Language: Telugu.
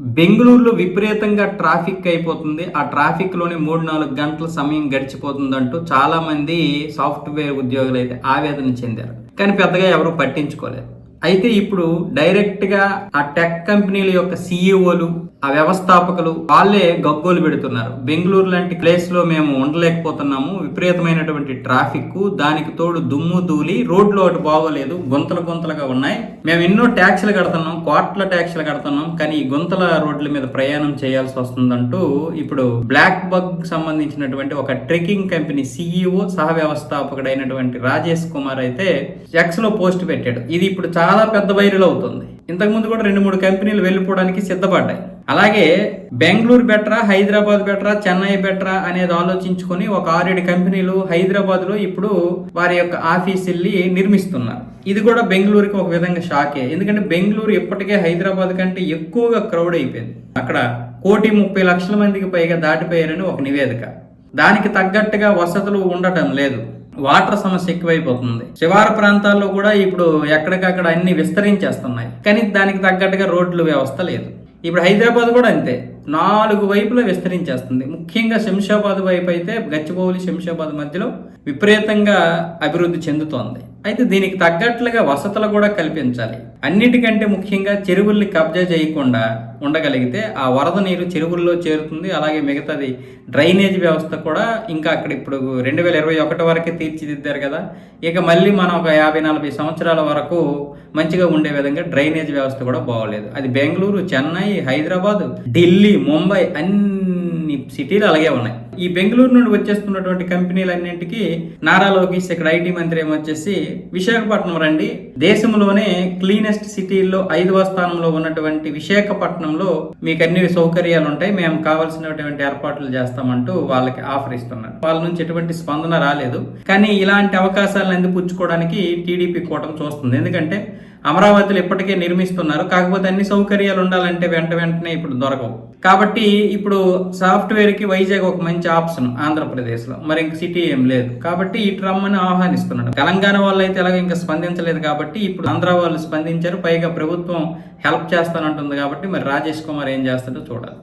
బెంగళూరులో విపరీతంగా ట్రాఫిక్ అయిపోతుంది. ఆ ట్రాఫిక్లోనే మూడు నాలుగు గంటల సమయం గడిచిపోతుందంటూ చాలామంది సాఫ్ట్వేర్ ఉద్యోగులు అయితే ఆవేదన చెందారు. కానీ పెద్దగా ఎవరు పట్టించుకోలేదు. అయితే ఇప్పుడు డైరెక్ట్గా ఆ టెక్ కంపెనీల యొక్క సీఈఓలు ఆ వ్యవస్థాపకులు వాళ్ళే గగ్గోలు పెడుతున్నారు. బెంగళూరు లాంటి ప్లేస్లో మేము ఉండలేకపోతున్నాము. విపరీతమైనటువంటి ట్రాఫిక్ దానికి తోడు దుమ్ము ధూళి రోడ్లు ఒకటి బాగోలేదు. గుంతలు గుంతలుగా ఉన్నాయి. మేము ఎన్నో ట్యాక్స్లు కడుతున్నాం కోట్ల ట్యాక్స్లు కడుతున్నాం. కానీ ఈ గుంతల రోడ్ల మీద ప్రయాణం చేయాల్సి వస్తుందంటూ ఇప్పుడు బ్లాక్ బగ్ సంబంధించినటువంటి ఒక ట్రెక్కింగ్ కంపెనీ సీఈఓ సహ వ్యవస్థాపకుడైనటువంటి రాజేష్ కుమార్ అయితే ఎక్స్లో పోస్ట్ పెట్టాడు. ఇది ఇప్పుడు చాలా చాలా పెద్ద వైరల్ అవుతుంది. ఇంతకుముందు కూడా రెండు మూడు కంపెనీలు వెళ్ళిపోవడానికి సిద్ధపడ్డాయి. అలాగే బెంగళూరు బెటరా హైదరాబాద్ బెటరా చెన్నై బెటరా అనేది ఆలోచించుకొని ఒక ఆరేడు కంపెనీలు హైదరాబాద్లో ఇప్పుడు వారి యొక్క ఆఫీస్ వెళ్ళి నిర్మిస్తున్నారు. ఇది కూడా బెంగళూరుకి ఒక విధంగా షాకే. ఎందుకంటే బెంగళూరు ఇప్పటికే హైదరాబాద్ కంటే ఎక్కువగా క్రౌడ్ అయిపోయింది. అక్కడ కోటి ముప్పై లక్షల మందికి పైగా దాటిపోయారని ఒక నివేదిక. దానికి తగ్గట్టుగా వసతులు ఉండటం లేదు. వాటర్ సమస్య ఎక్కువైపోతుంది. శివార ప్రాంతాల్లో కూడా ఇప్పుడు ఎక్కడికక్కడ అన్ని విస్తరించేస్తున్నాయి. కానీ దానికి తగ్గట్టుగా రోడ్లు వ్యవస్థ లేదు. ఇప్పుడు హైదరాబాద్ కూడా అంతే. నాలుగు వైపులా విస్తరించేస్తుంది. ముఖ్యంగా శంషాబాద్ వైపు అయితే గచ్చిబౌలి శంషాబాద్ మధ్యలో విపరీతంగా అభివృద్ధి చెందుతోంది. అయితే దీనికి తగ్గట్లుగా వసతులు కూడా కల్పించాలి. అన్నిటికంటే ముఖ్యంగా చెరువుల్ని కబ్జా చేయకుండా ఉండగలిగితే ఆ వరద నీరు చెరువుల్లో చేరుతుంది. అలాగే మిగతాది డ్రైనేజ్ వ్యవస్థ కూడా ఇంకా అక్కడ ఇప్పుడు రెండు వేల ఇరవై ఒకటి వరకే తీర్చిదిద్దారు కదా. ఇక మళ్ళీ మనం ఒక యాభై నలభై సంవత్సరాల వరకు మంచిగా ఉండే విధంగా డ్రైనేజ్ వ్యవస్థ కూడా బాగోలేదు. అది బెంగళూరు చెన్నై హైదరాబాద్ ఢిల్లీ ముంబై అన్ని సిటీలు అలాగే ఉన్నాయి. ఈ బెంగళూరు నుండి వచ్చేస్తున్నటువంటి కంపెనీలన్నింటికి నారా లోకేష్ ఇక్కడ ఐటీ మంత్రి ఏమొచ్చేసి విశాఖపట్నం రండి. దేశంలోనే క్లీనెస్ట్ సిటీల్లో ఐదవ స్థానంలో ఉన్నటువంటి విశాఖపట్నంలో మీకు అన్ని సౌకర్యాలు ఉంటాయి. మేము కావాల్సినటువంటి ఏర్పాట్లు చేస్తామంటూ వాళ్ళకి ఆఫర్ ఇస్తున్నారు. వాళ్ళ నుంచి ఎటువంటి స్పందన రాలేదు. కానీ ఇలాంటి అవకాశాలను అందిపుచ్చుకోవడానికి టీడీపీ కూటమి చూస్తుంది. ఎందుకంటే అమరావతిలో ఇప్పటికే నిర్మిస్తున్నారు. కాకపోతే అన్ని సౌకర్యాలు ఉండాలంటే వెంట వెంటనే ఇప్పుడు దొరకవు. కాబట్టి ఇప్పుడు సాఫ్ట్వేర్కి వైజాగ్ ఒక మంచి ఆప్షన్ ఆంధ్రప్రదేశ్లో. మరి ఇంక సిటీ ఏం లేదు. కాబట్టి ఇటు రమ్మని ఆహ్వానిస్తున్నాడు. తెలంగాణ వాళ్ళు అయితే ఎలాగో ఇంకా స్పందించలేదు కాబట్టి ఇప్పుడు ఆంధ్ర వాళ్ళు స్పందించారు. పైగా ప్రభుత్వం హెల్ప్ చేస్తానంటుంది కాబట్టి మరి రాజేష్ కుమార్ ఏం చేస్తాడో చూడాలి.